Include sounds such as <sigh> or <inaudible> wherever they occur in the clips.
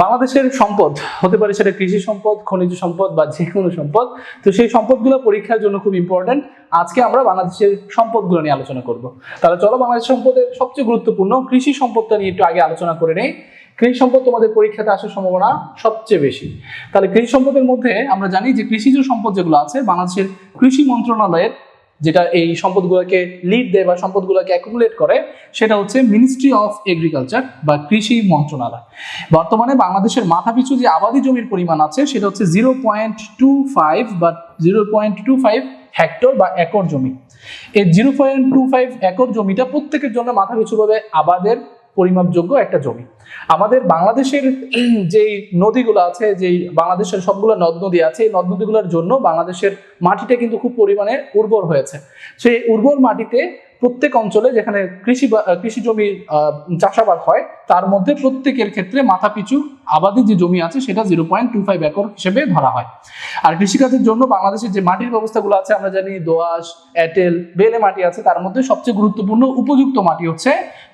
বাংলাদেশের সম্পদ, হতে পারে সেটা কৃষি সম্পদ, খনিজ সম্পদ বা যে কোনো সম্পদ, তো সেই সম্পদগুলো পরীক্ষার জন্য খুব ইম্পর্ট্যান্ট আজকে আমরা বাংলাদেশের সম্পদগুলো নিয়ে আলোচনা করব। তাহলে চলো বাংলাদেশ সম্পদের সবচেয়ে গুরুত্বপূর্ণ কৃষি সম্পদটা নিয়ে একটু আগে আলোচনা করে নেই। কৃষি সম্পদ তোমাদের পরীক্ষাতে আসার সম্ভাবনা সবচেয়ে বেশি। তাহলে কৃষি সম্পদের মধ্যে আমরা জানি যে কৃষিজ সম্পদ যেগুলো আছে, বাংলাদেশের কৃষি মন্ত্রণালয়ের যেটা এই সম্পদগুলোকে লিড দেয় বা সম্পদগুলোকে অ্যাকুমুলেট করে, সেটা হচ্ছে মিনিস্ট্রি অফ এগ্রিকালচার বা কৃষি মন্ত্রণালয়। বর্তমানে বাংলাদেশের মাথাপিছু যে আবাদি জমির পরিমাণ আছে, সেটা হচ্ছে জিরো পয়েন্ট টু ফাইভ বা zero point two five hectare বা একর জমি। এই zero point two five acre জমিটা প্রত্যেকের জন্য মাথাপিছুভাবে আবাদের পরিমাপযোগ্য একটা জমি। আমাদের বাংলাদেশের যেই নদীগুলো আছে, যেই বাংলাদেশের সবগুলো নদ নদী আছে, এই নদ নদীগুলোর জন্য বাংলাদেশের মাটিটা কিন্তু খুব পরিমাণে উর্বর হয়েছে। সেই উর্বর মাটিতে প্রত্যেক অঞ্চলে যেখানে কৃষি কৃষি জমি চাষাবাদ হয়, তার মধ্যে প্রত্যেকের ক্ষেত্রে মাথাপিছু আবাদি যে জমি আছে, সেটা zero point two five acre হিসেবে ধরা হয়। আর কৃষিকাজের জন্য বাংলাদেশের যে মাটির ব্যবস্থাগুলো আছে, আমরা জানি দোআঁশ এঁটেল বেলে মাটি আছে, তার মধ্যে সবচেয়ে গুরুত্বপূর্ণ উপযুক্ত মাটি হচ্ছে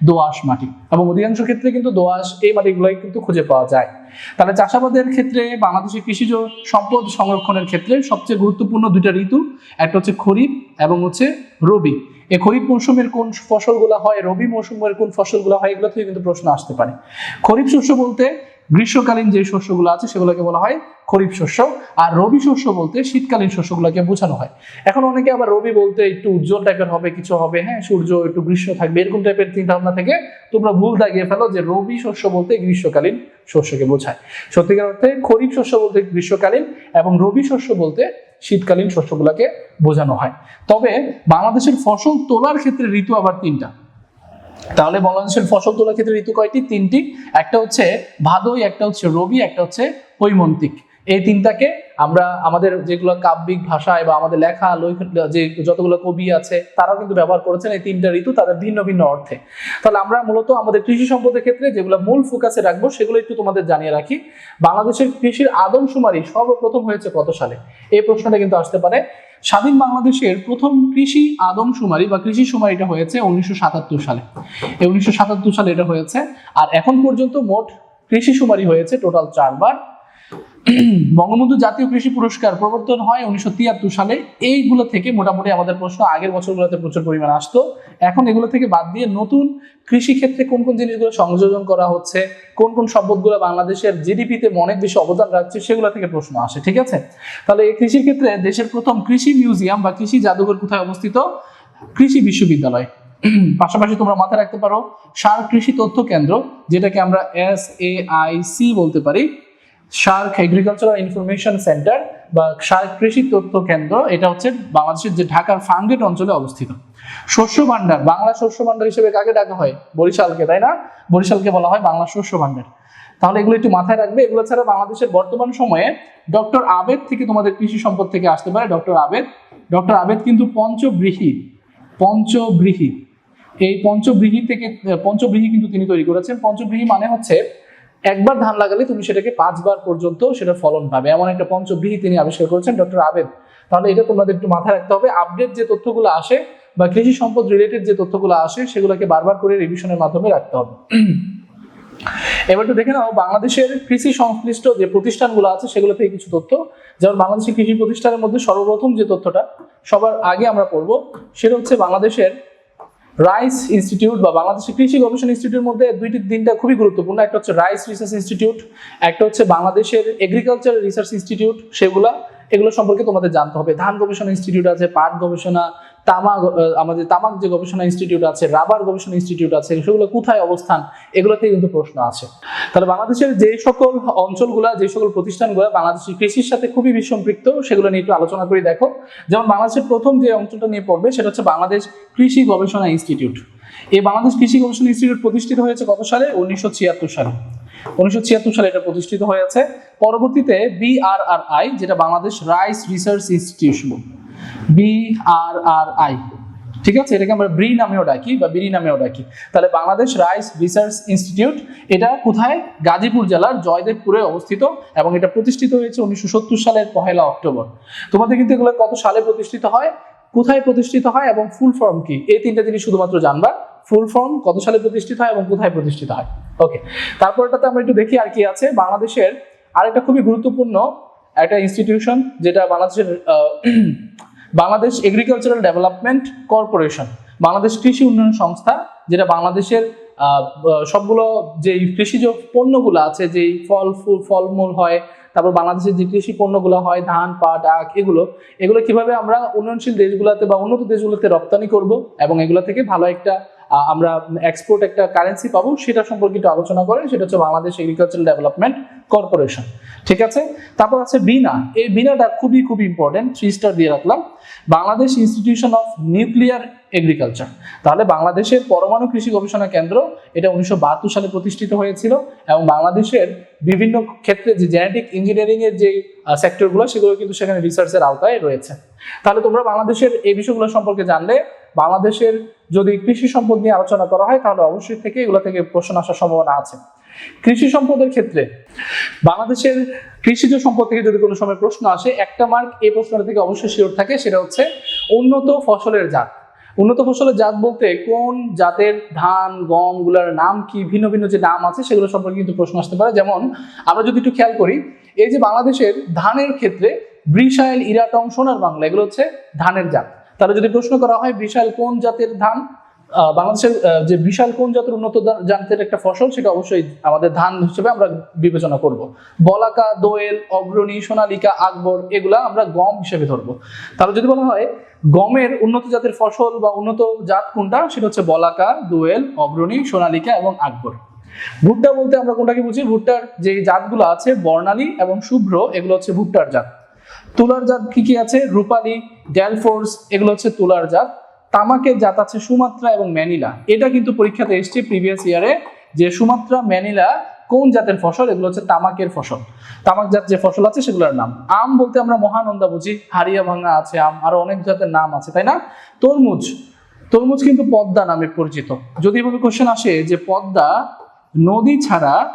দোআঁশ মাটি। এবং অধিকাংশ ক্ষেত্রে কিন্তু দোআঁশ এই মাটিগুলোই কিন্তু খুঁজে পাওয়া যায়। তাহলে চাষাবাদের ক্ষেত্রে বাংলাদেশের কৃষিজ সম্পদ সংরক্ষণের ক্ষেত্রে সবচেয়ে গুরুত্বপূর্ণ দুইটা ঋতু, একটা হচ্ছে খরিফ এবং হচ্ছে রবি। এই খরিফ মৌসুমের কোন ফসলগুলো হয়, রবি মৌসুমের কোন ফসলগুলো হয়, এগুলো থেকে কিন্তু প্রশ্ন আসতে পারে। খরিফ শস্য বলতে গ্রীষ্মকালীন যে শস্যগুলো আছে, সেগুলোকে বলা হয় খরিফ শস্য। আর রবি শস্য বলতে শীতকালীন শস্যগুলোকে বোঝানো হয়। এখন অনেকে আবার রবি বলতে একটু উজ্জ্বল টাইপের হবে, কিছু হবে হ্যাঁ সূর্য একটু গ্রীষ্ম থাকবে, এরকম টাইপের চিন্তা ভাবনা থেকে তোমরা ভুল দাগিয়ে ফেলো যে রবি শস্য বলতে গ্রীষ্মকালীন শস্যকে বোঝায়। সত্যিকার অর্থে খরিফ শস্য বলতে গ্রীষ্মকালীন এবং রবি শস্য বলতে শীতকালীন শস্যগুলাকে বোঝানো হয়। তবে বাংলাদেশের ফসল তোলার ক্ষেত্রে ঋতু আবার তিনটা। তাহলে বাংলাদেশের ফসল তোলার ক্ষেত্রে ঋতু কয়টি? তিনটি। একটা হচ্ছে ভাদই, একটা হচ্ছে রবি, একটা হচ্ছে হৈমন্তিক এই তিনটাকে আমরা আমাদের যেগুলো কাব্যিক ভাষায় বা আমাদের লেখা যে যতগুলো কবি আছে, তারাও কিন্তু ব্যবহার করেছেন এই তিনটা ঋতু তাদের ভিন্ন ভিন্ন অর্থে। তাহলে আমরা মূলত আমাদের কৃষি সম্পদের ক্ষেত্রে যেগুলো মূল ফোকাসে রাখব, সেগুলো একটু তোমাদের জানিয়ে রাখি। বাংলাদেশের কৃষির আদমশুমারি সর্বপ্রথম হয়েছে কত সালে? এই প্রশ্নটা কিন্তু আসতে পারে। স্বাধীন বাংলাদেশের প্রথম কৃষি আদমশুমারি বা কৃষি শুমারিটা হয়েছে উনিশশো সাতাত্তর সালে। এই উনিশশো সাতাত্তর সালে এটা হয়েছে। আর এখন পর্যন্ত মোট কৃষি শুমারি হয়েছে টোটাল চারবার। বঙ্গবন্ধু জাতীয় কৃষি পুরস্কার প্রবর্তন হয় উনিশশো তিয়াত্তর সালে। এইগুলো থেকে মোটামুটি আমাদের প্রশ্ন আগের বছরগুলোতে প্রচুর পরিমাণ আসতো। এখন এগুলো থেকে বাদ দিয়ে নতুন কৃষি ক্ষেত্রে কোন কোন জিনিসগুলো সংযোজন করা হচ্ছে, কোন কোন সম্পদগুলো বাংলাদেশের জিডিপিতে অনেক বেশি অবদান রাখছে, সেগুলো থেকে প্রশ্ন আসে, ঠিক আছে? তাহলে এই কৃষির ক্ষেত্রে দেশের প্রথম কৃষি মিউজিয়াম বা কৃষি জাদুঘর কোথায় অবস্থিত? কৃষি বিশ্ববিদ্যালয়। <clears throat> পাশাপাশি তোমরা মাথায় রাখতে পারো, সার কৃষি তথ্য কেন্দ্র, যেটাকে আমরা এস এ আই সি বলতে পারি। শার্ক এগ্রিকালচারাল ইনফরমেশন সেন্টার বা শার্ক কৃষি তথ্য কেন্দ্র, এটা হচ্ছে বাংলাদেশের যে ঢাকার ফার্মগেট অঞ্চলে অবস্থিত। শস্য ভান্ডার বাংলা শস্য ভান্ডার হিসেবে কাকে ডাকা হয়? বরিশালকে, তাই না? বরিশালকে বলা হয় বাংলা শস্য ভান্ডার তাহলে এগুলো একটু মাথায় রাখবে। এগুলো ছাড়া বাংলাদেশের বর্তমান সময়ে ডক্টর আবেদ থেকে তোমাদের কৃষি সম্পদ থেকে আসতে পারে ডক্টর আবেদ। ডক্টর আবেদ কিন্তু পঞ্চব্রীহি পঞ্চব্রীহি এই পঞ্চব্রীহি থেকে পঞ্চব্রীহি কিন্তু তিনি তৈরি করেছেন। পঞ্চব্রীহি মানে হচ্ছে একবার ধান লাগালে তুমি সেটাকে পাঁচবার পর্যন্ত সেটা ফলন পাবে। এমন একটা পঞ্চব্রীহি তিনি আবিষ্কার করেছেন, ডক্টর আবেদ। তাহলে এটা তোমাদের একটু মাথায় রাখতে হবে। আপডেট যে তথ্যগুলো আসে বা কৃষি সম্পদ রিলেটেড যে তথ্যগুলো আসে, সেগুলোকে বারবার করে রিভিশনের মাধ্যমে রাখতে হবে। এবার একটু দেখে নাও, বাংলাদেশের কৃষি সংশ্লিষ্ট যে প্রতিষ্ঠানগুলো আছে, সেগুলো থেকে কিছু তথ্য। যেমন বাংলাদেশের কৃষি প্রতিষ্ঠানের মধ্যে সর্বপ্রথম যে তথ্যটা, সবার আগে আমরা পড়ব, সেটা হচ্ছে বাংলাদেশের রাইস ইনস্টিটিউট বা বাংলাদেশের কৃষি গবেষণা ইনস্টিটিউটের মধ্যে দুইটি তিনটা খুবই গুরুত্বপূর্ণ। একটা হচ্ছে রাইস রিসার্চ ইনস্টিটিউট, একটা হচ্ছে বাংলাদেশের এগ্রিকালচার রিসার্চ ইনস্টিটিউট, সেগুলা, এগুলো সম্পর্কে তোমাদের জানতে হবে। ধান গবেষণা ইনস্টিটিউট আছে, পাট গবেষণা তামাক আমাদের তামাক যে গবেষণা ইনস্টিটিউট আছে, রাবার গবেষণা ইনস্টিটিউট আছে, সেগুলো কোথায় অবস্থান এগুলোতে কিন্তু প্রশ্ন আছে। তাহলে বাংলাদেশের যে সকল অঞ্চলগুলা, যে সকল প্রতিষ্ঠানগুলো বাংলাদেশের কৃষির সাথে খুবই বিসম্পৃক্ত সেগুলো নিয়ে একটু আলোচনা করে, দেখো। যেমন বাংলাদেশের প্রথম যে অঞ্চলটা নিয়ে পড়বে, সেটা হচ্ছে বাংলাদেশ কৃষি গবেষণা ইনস্টিটিউট এই বাংলাদেশ কৃষি গবেষণা ইনস্টিটিউট প্রতিষ্ঠিত হয়েছে কত সালে? উনিশশো ছিয়াত্তর সালে। উনিশশো ছিয়াত্তর সালে এটা প্রতিষ্ঠিত হয়েছে। পরবর্তীতে বিআরআরআই যেটা Bangladesh rice research institution BRRI ঠিক আছে? এটাকে আমরা ব্রি নামেও ডাকি বা বিরি নামেও ডাকি। তাহলে বাংলাদেশ রাইস রিসার্চ ইনস্টিটিউট, এটা কোথায়? গাজীপুর জেলার জয়দেবপুরে অবস্থিত এবং এটা প্রতিষ্ঠিত হয়েছে উনিশশো সত্তর সালের পহেলা অক্টোবর। তোমাদের কিন্তু এগুলো কত সালে প্রতিষ্ঠিত হয়? কোথায় প্রতিষ্ঠিত হয় এবং ফুল ফর্ম কি? এই তিনটা জিনিস শুধুমাত্র জানবা। ফুল ফর্ম কত সালে প্রতিষ্ঠিত হয় এবং কোথায় প্রতিষ্ঠিত হয়? ওকে, তারপরটাতে আমরা একটু দেখি আর কি আছে। বাংলাদেশের আরেকটা খুবই গুরুত্বপূর্ণ একটা ইনস্টিটিউশন, যেটা বাংলাদেশের Bangladesh agricultural development corporation Bangladesh কৃষি উন্নয়ন সংস্থা, যেটা বাংলাদেশের সবগুলো যে কৃষিজ পণ্যগুলো আছে, যেই ফল, ফুল, ফলমূল হয়, তারপর বাংলাদেশের যে কৃষি পণ্যগুলো হয়, ধান, পাট, আখ, এগুলো এগুলো কীভাবে আমরা উন্নয়নশীল দেশগুলোতে বা উন্নত দেশগুলোতে রপ্তানি করব এবং এগুলো থেকে ভালো একটা আমরা এক্সপোর্ট একটা কারেন্সি পাবো, সেটা সম্পর্কে একটু আলোচনা করে সেটা হচ্ছে বাংলাদেশ এগ্রিকালচারাল ডেভেলপমেন্ট কর্পোরেশন ঠিক আছে? তারপর আছে বিনা এই বিনাটা খুবই খুবই ইম্পর্টেন্ট থ্রি স্টার দিয়ে রাখলাম। Bangladesh institution of nuclear agriculture তাহলে বাংলাদেশের পরমাণু কৃষি গবেষণা কেন্দ্র, এটা উনিশশো বাহাত্তর সালে প্রতিষ্ঠিত হয়েছিল, এবং বাংলাদেশের বিভিন্ন ক্ষেত্রে যে জেনেটিক ইঞ্জিনিয়ারিং এর যে সেক্টরগুলো সেগুলো কিন্তু সেখানে রিসার্চের আওতায় রয়েছে। তাহলে তোমরা বাংলাদেশের এই বিষয়গুলো সম্পর্কে জানলে বাংলাদেশের যদি কৃষি সম্পদ নিয়ে আলোচনা করা হয়, তাহলে অবশ্যই থেকে এগুলো থেকে প্রশ্ন আসার সম্ভাবনা আছে। কৃষি সম্পদের ক্ষেত্রে বাংলাদেশের কৃষিজ সম্পদ থেকে যদি কোনো সময় প্রশ্ন আসে, একটা মার্ক এই প্রশ্নটা থেকে অবশ্যই শিওর থাকে, সেটা হচ্ছে উন্নত ফসলের জাত। উন্নত ফসলের জাত বলতে কোন জাতের ধান, গমগুলার নাম কি, ভিন্ন ভিন্ন যে নাম আছে, সেগুলো সম্পর্কে কিন্তু প্রশ্ন আসতে পারে। যেমন আমরা যদি একটু খেয়াল করি, এই যে বাংলাদেশের ধানের ক্ষেত্রে ব্রিসাইল ইরাটং, সোনার বাংলা, এগুলো হচ্ছে ধানের জাত। তাহলে যদি প্রশ্ন করা হয়, বিশাল কোন জাতের ধান? বাংলাদেশের যে বিশাল কোন জাতের উন্নত জাতের একটা ফসল, সেটা অবশ্যই আমাদের ধান হিসেবে আমরা বিবেচনা করব। বলাকা, দোয়েল, অগ্রণী, সোনালিকা, আকবর, এগুলা আমরা গম হিসেবে ধরবো। তাহলে যদি বলা হয়, গমের উন্নত জাতের ফসল বা উন্নত জাত কোনটা? সেটা হচ্ছে বলাকা, দোয়েল, অগ্রণী, সোনালিকা এবং আকবর। ভুট্টা বলতে আমরা কোনটাকে বুঝি? ভুট্টার যে জাতগুলো আছে, বর্ণালী এবং শুভ্র, এগুলো হচ্ছে ভুট্টার জাত। তুলার জাত কি কি আছে? রূপালী ড্যালফোর্স এগুলো হচ্ছে তুলার জাত। তামাকের জাত আছে সুমাত্রা এবং ম্যানিলা। এটা কিন্তু পরীক্ষাতে এসছে প্রিভিয়াস ইয়ারে যে সুমাত্রা, ম্যানিলা কোন জাতের ফসল? এগুলো হচ্ছে তামাকের ফসল। তামাক জাত যে ফসল আছে সেগুলোর নাম। আম বলতে আমরা মহানন্দা বুঝি। হারিয়া ভাঙা আছে, আম, আরও অনেক জাতের নাম আছে, তাই না? তরমুজ। তরমুজ কিন্তু পদ্মা নামে পরিচিত। যদি এভাবে কোশ্চেন আসে যে পদ্মা নদী ছাড়া,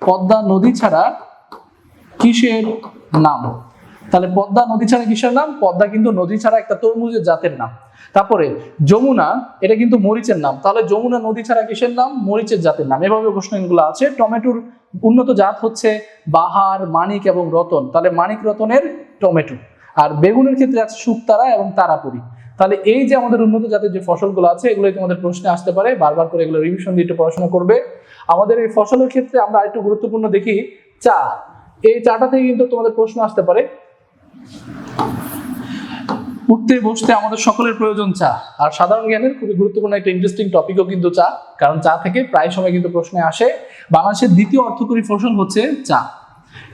পদ্মা নদী ছাড়া কিসের নাম? তাহলে পদ্মা নদী ছাড়া কিসের নাম? পদ্মা কিন্তু নদী ছাড়া একটা তরমুজের জাতের নাম। তারপরে যমুনা, এটা কিন্তু মরিচের নাম। তাহলে যমুনা নদী ছাড়া কিসের নাম? মরিচের জাতের নাম। এভাবে প্রশ্নগুলো আছে। টমেটোর উন্নত জাত হচ্ছে বাহার, মানিক এবং রতন। তাহলে মানিক রতনের টমেটো। আর বেগুনের ক্ষেত্রে আছে শুকতারা এবং তারাপুরি। তাহলে এই যে আমাদের উন্নত জাতের যে ফসলগুলো আছে এগুলো তোমাদের প্রশ্নে আসতে পারে। বারবার করে এগুলো রিভিশন দিয়ে একটু পড়াশোনা করবে। আমাদের এই ফসলের ক্ষেত্রে আমরা আরেকটু গুরুত্বপূর্ণ দেখি চা। এই চাটা থেকে কিন্তু তোমাদের প্রশ্ন আসতে পারে উঠতে বসতে আমাদের সকলের প্রয়োজন চা। আর সাধারণ জ্ঞানের খুবই গুরুত্বপূর্ণ একটা ইন্টারেস্টিং টপিকও কিন্তু চা, কারণ চা থেকে প্রায় সময় কিন্তু প্রশ্নে আসে। বাংলাদেশের দ্বিতীয় অর্থকরী ফসল হচ্ছে চা।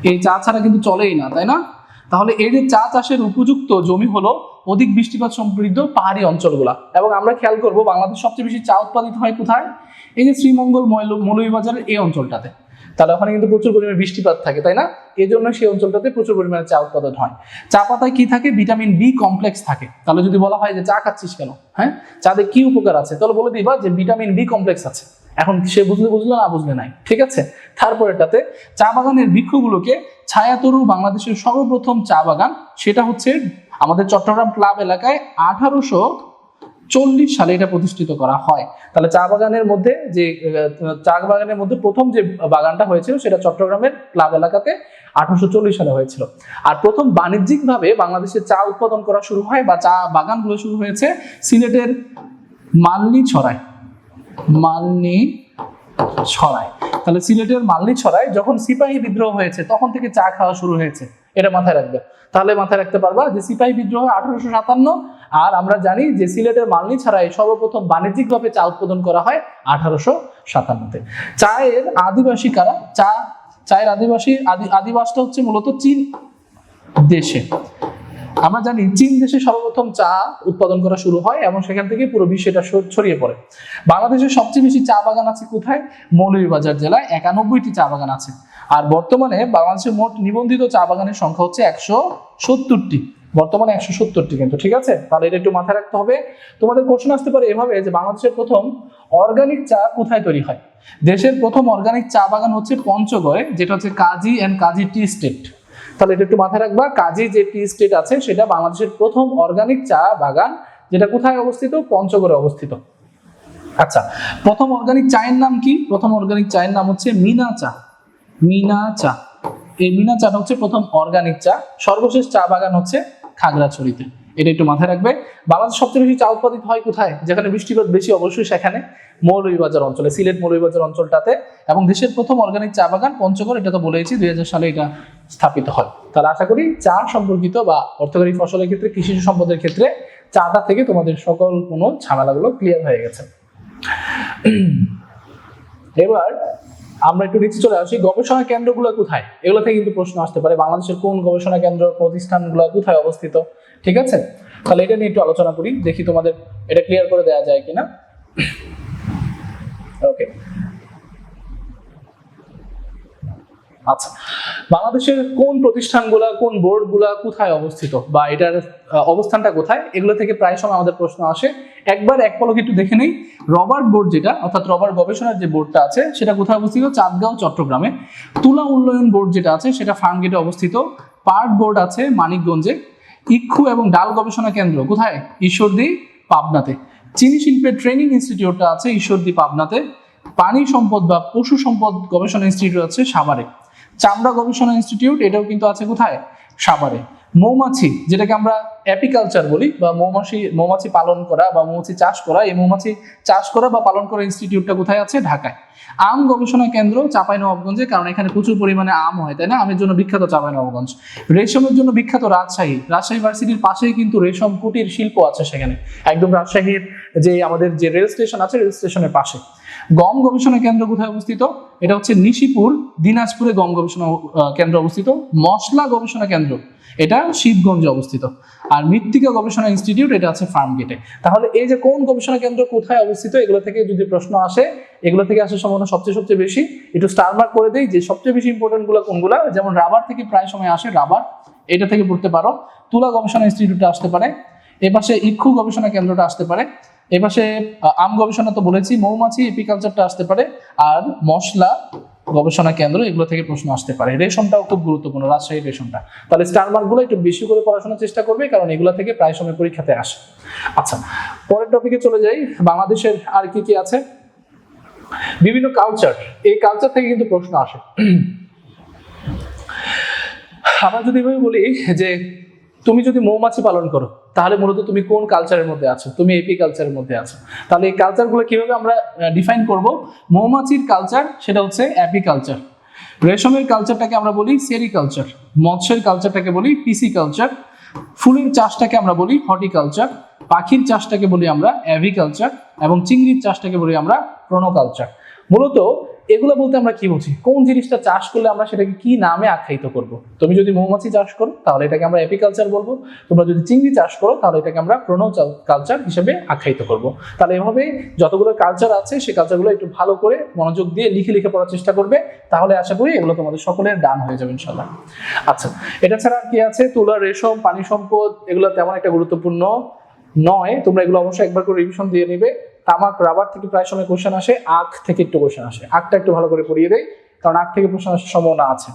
এই চা ছাড়া কিন্তু চলেই না, তাই না? তাহলে এই যে চা চাষের উপযুক্ত জমি হলো অধিক বৃষ্টিপাত সমৃদ্ধ পাহাড়ি অঞ্চলগুলা। এবং আমরা খেয়াল করব বাংলাদেশ সবচেয়ে বেশি চা উৎপাদিত হয় কোথায়? এই যে শ্রীমঙ্গল মৌল- মৌলভীবাজারের এই অঞ্চলটাতে। তাহলে ওখানে কিন্তু প্রচুর পরিমাণে বৃষ্টিপাত থাকে, তাই না? এই জন্য সেই অঞ্চলটাতে প্রচুর পরিমাণে চা উৎপাদন হয়। চা পাতায় কি থাকে? ভিটামিন বি কমপ্লেক্স থাকে। তাহলে যদি বলা হয় যে চা খাচ্ছিস কেন? হ্যাঁ? চাঁদে কি উপকার আছে? তাহলে বলে দিবা যে ভিটামিন বি কমপ্লেক্স আছে। এখন সে বুঝলে বুঝলো, না বুঝলে নাই, ঠিক আছে? তারপরেটাতে চা বাগানের বৃক্ষগুলোকে ছায়াতরু বাংলাদেশের সর্বপ্রথম চা বাগান, সেটা হচ্ছে আমাদের চট্টগ্রাম ক্লাব এলাকায় আঠারোশো চল্লিশ সালে এটা প্রতিষ্ঠিত করা হয়। তাহলে চা বাগানের মধ্যে যে চা বাগানের মধ্যে প্রথম যে বাগানটা হয়েছিল সেটা চট্টগ্রামের ক্লাব এলাকাতে আঠারোশো চল্লিশ সালে হয়েছিল। আর প্রথম বাণিজ্যিকভাবে বাংলাদেশে চা উৎপাদন করা শুরু হয় বা চা বাগানগুলো শুরু হয়েছে সিলেটের মালনি ছড়ায়। মালনি ছড়ায়। তাহলে সিলেটের মালনি ছড়ায় যখন সিপাহী বিদ্রোহ হয়েছে, তখন থেকে চা খাওয়া শুরু হয়েছে। এটা মাথায় রাখবে। তাহলে মাথায় রাখতে পারবা যে সিপাহী বিদ্রোহ আঠারোশো সাতান্ন আর আমরা জানি যে সিলেটের মালনি ছাড়াই সর্বপ্রথম বাণিজ্যিকভাবে চা উৎপাদন করা হয় আঠারোশো সাতান্নতে। চায়ের আদিবাসী কারা? চা, চায়ের আদিবাসী, আদি, আদিবাসটা হচ্ছে মূলত চীন দেশে। আমরা জানি চীন দেশে সর্বপ্রথম চা উৎপাদন করা শুরু হয় এবং সেখান থেকে পুরো বিশ্বে এটা ছড়িয়ে পড়ে। বাংলাদেশের সবচেয়ে বেশি চা বাগান আছে কোথায়? মৌলভীবাজার জেলায় একানব্বইটি চা বাগান আছে। আর বর্তমানে বাংলাদেশের মোট নিবন্ধিত চা বাগানের সংখ্যা হচ্ছে একশো সত্তরটি। বর্তমানে একশো সত্তরটি কিন্তু, ঠিক আছে? তাহলে এটা একটু মাথায় রাখতে হবে। তোমাদের কোশ্চেন আসতে পারে এভাবে যে বাংলাদেশের প্রথম অর্গানিক চা কোথায় তৈরি হয়? দেশের প্রথম অর্গানিক চা বাগান হচ্ছে পঞ্চগড়ে, যেটা হচ্ছে কাজী অ্যান্ড কাজী টি স্টেট। তাহলে এটা একটু মাথায় রাখবা, কাজী যে টি স্টেট আছে, সেটা বাংলাদেশের প্রথম অর্গানিক চা বাগান, যেটা কোথায় অবস্থিত? পঞ্চগড়ে অবস্থিত। আচ্ছা প্রথম অর্গানিক চায়ের নাম কি? প্রথম অর্গানিক চায়ের নাম হচ্ছে মিনা চা। মিনা চা। এই মিনা চাটা হচ্ছে প্রথম অর্গানিক চা। সর্বশেষ চা বাগান হচ্ছে খাগড়াছড়িতে এটা একটু মাথায় রাখবে। বাংলাদেশ সবচেয়ে বেশি চা উৎপাদিত হয় কোথায়? যেখানে বৃষ্টিপাত বেশি অবশ্যই সেখানে। মৌলভীবাজার অঞ্চলে, সিলেট মৌলভীবাজার অঞ্চলটাতে। এবং দেশের প্রথম অর্গানিক চা বাগান পঞ্চগড়, এটা তো বলেছি দুই হাজার সালে এটা স্থাপিত হয়। তাহলে আশা করি চা সম্পর্কিত বা অর্থকারী ফসলের ক্ষেত্রে, কৃষি সম্পদের ক্ষেত্রে চাটা থেকে তোমাদের সকল কোনো ঝামেলাগুলো ক্লিয়ার হয়ে গেছে। এবার আমরা একটু নিচে চলে আসি, গবেষণা কেন্দ্রগুলো কোথায়? এগুলো থেকে কিন্তু প্রশ্ন আসতে পারে, বাংলাদেশের কোন গবেষণা কেন্দ্র, প্রতিষ্ঠানগুলো কোথায় অবস্থিত, ঠিক আছে? তাহলে এটা নিয়ে একটু আলোচনা করি, দেখি তোমাদের এটা ক্লিয়ার করে দেওয়া যায় কিনা। ওকে আচ্ছা বাংলাদেশের কোন প্রতিষ্ঠানগুলা, কোন বোর্ডগুলা কোথায় অবস্থিত? বা এটার অবস্থানটা কোথায়? এগুলো থেকে প্রায় সময় আমাদের প্রশ্ন আসে। একবার এক পলক একটু দেখে নেই। রবার্ট বোর্ড যেটা, অর্থাৎ রবার্ট গবেষণার যে বোর্ডটা আছে, সেটা কোথায় অবস্থিত? চাঁদগাঁও, চট্টগ্রামে। তুলা উন্নয়ন বোর্ড যেটা আছে, সেটা ফার্মগেটে অবস্থিত। পার্ট বোর্ড আছে মানিকগঞ্জে। ইক্ষু এবং ডাল গবেষণা কেন্দ্র কোথায়? ঈশ্বরদী, পাবনাতে। চিনি শিল্পের ট্রেনিং ইনস্টিটিউটটা আছে ঈশ্বরদী, পাবনাতে। পানি সম্পদ বা পশু সম্পদ গবেষণা ইনস্টিটিউট আছে সাভারে। চামড়া গবেষণা ইনস্টিটিউট এটাও কিন্তু আছে কোথায়? সাভারে। মৌমাছি, যেটাকে আমরা অ্যাপিকালচার বলি, বা মৌমাছি মৌমাছি পালন করা বা মৌমাছি চাষ করা, এই মৌমাছি চাষ করা বা পালন করা ইনস্টিটিউটটা কোথায় আছে? ঢাকায়। আম গবেষণা কেন্দ্র চাঁপাইনবাবগঞ্জে, কারণ এখানে প্রচুর পরিমাণে আম হয়, তাই না? আমের জন্য বিখ্যাত চাঁপাইনবাবগঞ্জ। রেশমের জন্য বিখ্যাত রাজশাহী। রাজশাহী ভার্সিটির পাশেই কিন্তু রেশম কুটির শিল্প আছে সেখানে। একদম রাজশাহীর যে আমাদের যে রেল স্টেশন আছে, রেল স্টেশনের পাশে। গম গবেষণা কেন্দ্র কোথায় অবস্থিত? এটা হচ্ছে নিশিপুর, দিনাজপুরে গম গবেষণা কেন্দ্র অবস্থিত। মশলা গবেষণা কেন্দ্র। এটা শিবগঞ্জে অবস্থিত। আর মৃত্তিকা গবেষণা ইনস্টিটিউট এটা আছে ফার্ম গেটে তাহলে এই যে কোন গবেষণা কেন্দ্র কোথায় অবস্থিত, এগুলো থেকে যদি প্রশ্ন আসে, এগুলো থেকে আসার সম্ভাবনা সবচেয়ে সবচেয়ে বেশি। একটু স্টার মার্ক করে দেই যে সবচেয়ে বেশি ইম্পর্টেন্টগুলো কোনগুলা, যেমন রাবার থেকে প্রায় সময় আসে রাবার এটা থেকে পড়তে পারো। তুলা গবেষণা ইনস্টিটিউটটা আসতে পারে। এপাশে ইক্ষু গবেষণা কেন্দ্রটা আসতে পারে। এপাশে আম গবেষণা তো বলেছি, মৌমাছি, এপিকালচারটা আসতে পারে। আর মশলা গবেষণা কেন্দ্র, এগুলো থেকে প্রশ্ন আসতে পারে। রেশমটাও খুব গুরুত্বপূর্ণ, রাজশাহী রেশমটা। তাহলে স্টার মার্কগুলো একটু বেশি করে পড়াশোনার চেষ্টা করবে, কারণ এগুলো থেকে প্রায় সময় পরীক্ষাতে আসে। আচ্ছা পরের টপিকে চলে যাই। বাংলাদেশের আর কি কি আছে? বিভিন্ন কালচার এই কালচার থেকে কিন্তু প্রশ্ন আসে। আমরা যদি বলি যে, তুমি যদি মৌমাছি পালন করো তাহলে মূলত তুমি কোন কালচারের মধ্যে আছো? তুমি এপি কালচারের মধ্যে আছো। তাহলে এই কালচারগুলো কীভাবে আমরা ডিফাইন করব? মৌমাছির কালচার সেটা হচ্ছে অ্যাপি কালচার রেশমের কালচারটাকে আমরা বলি সেরিকালচার মৎস্যের কালচারটাকে বলি পিসি কালচার ফুলের চাষটাকে আমরা বলি হর্টিকালচার পাখির চাষটাকে বলি আমরা অ্যাভিকালচার এবং চিংড়ির চাষটাকে বলি আমরা প্রোনোকালচার মূলত এগুলো বলতে আমরা কি বুঝি কোন জিনিসটা চাষ করলে আমরা সেটাকে কি নামে আখ্যায়িত করব? তুমি যদি মৌমাছি চাষ করো, তাহলে এটাকে আমরা এপিকালচার বলব। তোমরা যদি চিংড়ি চাষ করো, তাহলে এটাকে আমরা প্রোনো কালচার হিসেবে আখ্যায়িত করব। তাহলে এভাবে যতগুলো কালচার আছে, সেই কালচারগুলো একটু ভালো করে মনোযোগ দিয়ে লিখে লিখে পড়ার চেষ্টা করবে। তাহলে আশা করি এগুলো তোমাদের সকলের ডান হয়ে যাবে ইনশাল্লাহ আচ্ছা এটা ছাড়া কি আছে? তুলা, রেশম, পানি সম্পদ, এগুলো তেমন একটা গুরুত্বপূর্ণ। নয়, তোমরা এগুলো অবশ্যই একবার করে রিভিশন দিয়ে নিবে। তামাক রাবার থেকে প্রায় সময় কোশ্চেন আসে, আখ থেকে একটু কোশ্চেন আসে। আখটা একটু ভালো করে পড়িয়ে দেয় কারণ আখ থেকে প্রশ্ন আসার সম্ভাবনা আছে।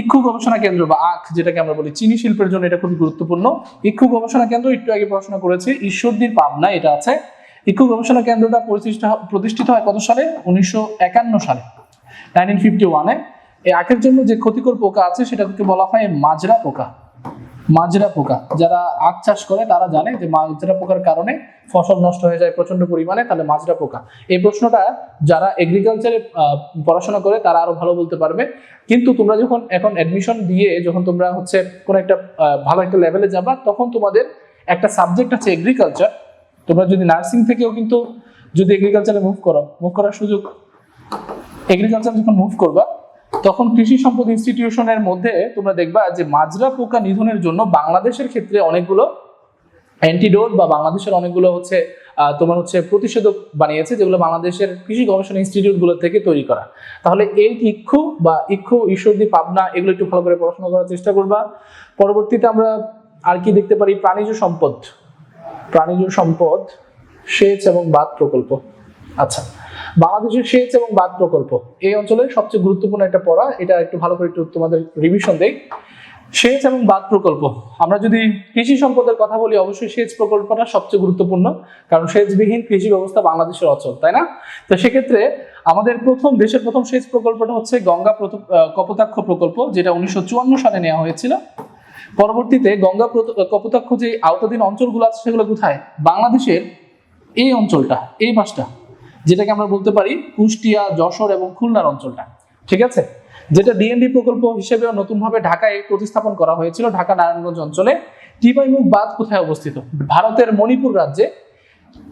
ইক্ষু গবেষণা কেন্দ্র বা আখ, যেটাকে আমরা বলি চিনি শিল্পের জন্য এটা খুবই গুরুত্বপূর্ণ। ইক্ষু গবেষণা কেন্দ্র একটু আগে পড়াশোনা করেছে, ঈশ্বরদীর পাবনা এটা আছে। ইক্ষু গবেষণা কেন্দ্রটা প্রতিষ্ঠা প্রতিষ্ঠিত হয় কত সালে? উনিশশো একান্ন সালে নাইনটিন ফিফটি ওয়ানে এই আখের জন্য যে ক্ষতিকর পোকা আছে, সেটাকে বলা হয় মাজরা পোকা। মাজরা পোকা। যারা আখ চাষ করে, তারা জানে যে মাজরা পোকার কারণে ফসল নষ্ট হয়ে যায় প্রচণ্ড পরিমাণে, তাহলে মাজরা পোকা। এই প্রশ্নটা যারা এগ্রিকালচারে পড়াশোনা করে, তারা আরও ভালো বলতে পারবে। কিন্তু তোমরা যখন এখন অ্যাডমিশন দিয়ে, যখন তোমরা হচ্ছে কোন একটা ভালো একটা লেভেলে যাবা, তখন তোমাদের একটা সাবজেক্ট আছে এগ্রিকালচার তোমরা যদি নার্সিং থেকেও কিন্তু যদি এগ্রিকালচারে মুভ করো মুভ করার সুযোগ এগ্রিকালচার যখন মুভ করবা তখন কৃষি সম্পদ ইনস্টিটিউশনের মধ্যে তোমরা দেখবা যে মাজরা পোকা নিধনের জন্য বাংলাদেশের ক্ষেত্রে অনেকগুলো অ্যান্টিডোট বা বাংলাদেশের অনেকগুলো হচ্ছে তোমার হচ্ছে প্রতিষেধক বানিয়েছে যেগুলো বাংলাদেশের কৃষি গবেষণা ইনস্টিটিউটগুলো থেকে তৈরি করা। তাহলে এই ইক্ষু বা ইক্ষু, ঈশ্বরদী, পাবনা এগুলো একটু ভালো করে পড়াশোনা করার চেষ্টা করবা। পরবর্তীতে আমরা আর কি দেখতে পারি? প্রাণীজ সম্পদ। প্রাণীজ সম্পদ, সেচ এবং বাদ প্রকল্প। আচ্ছা। বাংলাদেশের সেচ এবং বাঁধ প্রকল্প। এই অঞ্চলের সবচেয়ে গুরুত্বপূর্ণ একটা পড়া, এটা একটু ভালো করে একটু তোমাদের রিভিশন দেই। সেচ এবং বাঁধ প্রকল্প। আমরা যদি কৃষি সম্পদের কথা বলি, অবশ্যই সেচ প্রকল্পটা সবচেয়ে গুরুত্বপূর্ণ, কারণ সেচবিহীন কৃষি ব্যবস্থা বাংলাদেশের অচল, তাই না? তো সেক্ষেত্রে আমাদের প্রথম, দেশের প্রথম সেচ প্রকল্পটা হচ্ছে গঙ্গা কপোতাক্ষ প্রকল্প, যেটা উনিশশো চুয়ান্ন সালে নেওয়া হয়েছিল। পরবর্তীতে গঙ্গা কপোতাক্ষ যে আওতাধীন অঞ্চলগুলো আছে, সেগুলো কোথায়? বাংলাদেশের এই অঞ্চলটা, এই পাশটা। যেটাকে আমরা বলতে পারি কুষ্টিয়া, যশোর এবং খুলনার অঞ্চলটা, ঠিক আছে? যেটা ডিএনডি প্রকল্প হিসেবে নতুনভাবে ঢাকায় প্রতিস্থাপন করা হয়েছিল, ঢাকা নারায়ণগঞ্জ অঞ্চলে। টিপাইমুখ বাঁধ কোথায় অবস্থিত? ভারতের মণিপুর রাজ্যে।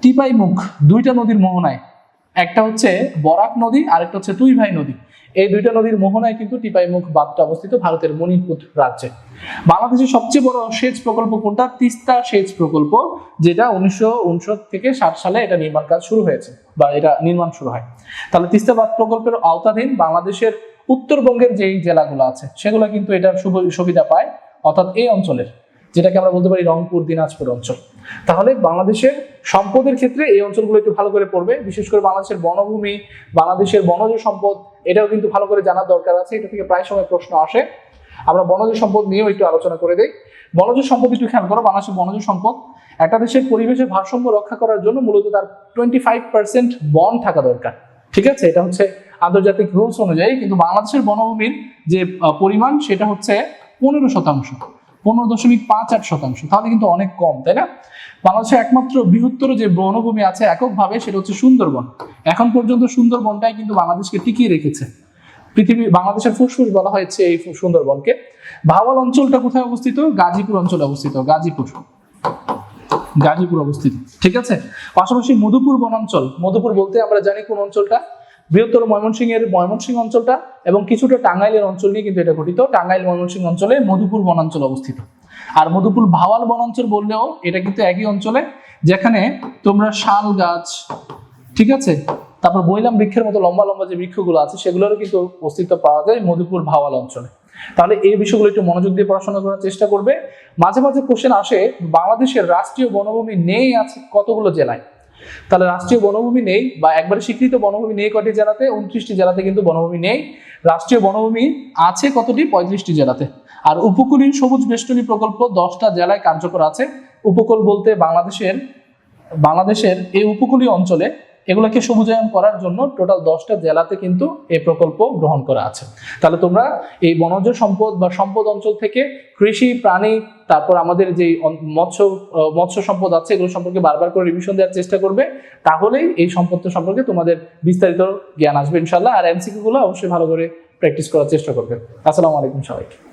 টিপাইমুখ দুইটা নদীর মোহনায়। একটা হচ্ছে বরাক নদী আর একটা হচ্ছে তুইভাই নদী। এই দুইটা নদীর মোহনায় কিন্তু টিপাইমুখ বাঁধটা অবস্থিত ভারতের মণিপুর রাজ্যে। বাংলাদেশের সবচেয়ে বড় সেচ প্রকল্প কোনটা? তিস্তা সেচ প্রকল্প, যেটা উনিশশো থেকে ষাট সালে এটা নির্মাণ কাজ শুরু হয়েছে, বা এটা নির্মাণ শুরু হয়। তাহলে তিস্তা বাঁধ প্রকল্পের আওতাধীন বাংলাদেশের উত্তরবঙ্গের যেই জেলাগুলো আছে, সেগুলো কিন্তু এটার সুব- সুবিধা পায়, অর্থাৎ এই অঞ্চলের। যেটাকে আমরা বলতে পারি রংপুর, দিনাজপুর অঞ্চল। তাহলে বাংলাদেশের সম্পদের ক্ষেত্রে এই অঞ্চলগুলো একটু ভালো করে পড়বে। বিশেষ করে বাংলাদেশের বনভূমি, বাংলাদেশের বনজ সম্পদ, এটাও কিন্তু ভালো করে জানার দরকার আছে। এটা থেকে প্রায় সময় প্রশ্ন আসে। আমরা বনজ সম্পদ নিয়েও একটু আলোচনা করে দেই। বনজ সম্পদ একটু খেয়াল করো, বাংলাদেশের বনজ সম্পদ, একটা দেশের পরিবেশের ভারসাম্য রক্ষা করার জন্য মূলত তার টোয়েন্টি ফাইভ পার্সেন্ট বন থাকা দরকার। ঠিক আছে? এটা হচ্ছে আন্তর্জাতিক রুলস অনুযায়ী, কিন্তু বাংলাদেশের বনভূমির যে পরিমাণ, সেটা হচ্ছে পনেরো শতাংশ। পনেরো দশমিক পাঁচ আট শতাংশ। তাহলে কিন্তু অনেক কম, তাই না? বাংলাদেশের একমাত্র বৃহত্তর যে বনভূমি আছে এককভাবে, সেটা হচ্ছে সুন্দরবন। এখন পর্যন্ত সুন্দরবনটাই কিন্তু বাংলাদেশকে টিকিয়ে রেখেছে। পৃথিবী, বাংলাদেশের ফুসফুস বলা হয়েছে এই সুন্দরবনকে। ভাওয়াল অঞ্চলটা কোথায় অবস্থিত? গাজীপুর অঞ্চলে অবস্থিত, গাজীপুর। গাজীপুর অবস্থিত, ঠিক আছে? পাশাপাশি মধুপুর বনাঞ্চল। মধুপুর বলতে আমরা জানি কোন অঞ্চলটা? বৃহত্তর ময়মনসিংহের ময়মনসিংহ অঞ্চলটা এবং কিছুটা টাঙ্গাইলের অঞ্চল নিয়ে কিন্তু এটা গঠিত। টাঙ্গাইল ময়মনসিংহ অঞ্চলে মধুপুর বনাঞ্চল অবস্থিত। আর মধুপুর ভাওয়াল বনাঞ্চল বললেও এটা কিন্তু একই অঞ্চলে, যেখানে তোমরা শাল গাছ, ঠিক আছে? তারপর বইলাম বৃক্ষের মতো লম্বা লম্বা যে বৃক্ষগুলো আছে, সেগুলোরও কিন্তু অস্তিত্ব পাওয়া যায় মধুপুর ভাওয়াল অঞ্চলে। তাহলে এই বিষয়গুলো একটু মনোযোগ দিয়ে পড়াশোনা করার চেষ্টা করবে। মাঝে মাঝে কোশ্চেন আসে, বাংলাদেশের রাষ্ট্রীয় বনভূমি নেই আছে কতগুলো জেলায়? তাহলে রাষ্ট্রীয় বনভূমি নেই বা একবারে স্বীকৃত বনভূমি নেই কটি জেলাতে? উনত্রিশটি জেলাতে কিন্তু বনভূমি নেই। রাষ্ট্রীয় বনভূমি আছে কতটি? পঁয়ত্রিশটি জেলাতে। আর উপকূলীয় সবুজ বেষ্টনী প্রকল্প দশটা জেলায় কার্যকর আছে। উপকূল বলতে বাংলাদেশের বাংলাদেশের এই উপকূলীয় অঞ্চলে এগুলোকে সবুজায়ন করার জন্য টোটাল দশটা জেলাতে কিন্তু এই প্রকল্প গ্রহণ করা আছে। তাহলে তোমরা এই বনজ সম্পদ বা সম্পদ অঞ্চল থেকে কৃষি, প্রাণী, তারপর আমাদের যে মৎস্য মৎস্য সম্পদ আছে, এগুলো সম্পর্কে বারবার করে রিভিশন দেওয়ার চেষ্টা করবে। তাহলেই এই সম্পদ সম্পর্কে তোমাদের বিস্তারিত জ্ঞান আসবে ইনশাল্লাহ আর এমসিকিউ গুলো অবশ্যই ভালো করে প্র্যাকটিস করার চেষ্টা করবে। আসসালামু আলাইকুম সবাইকে।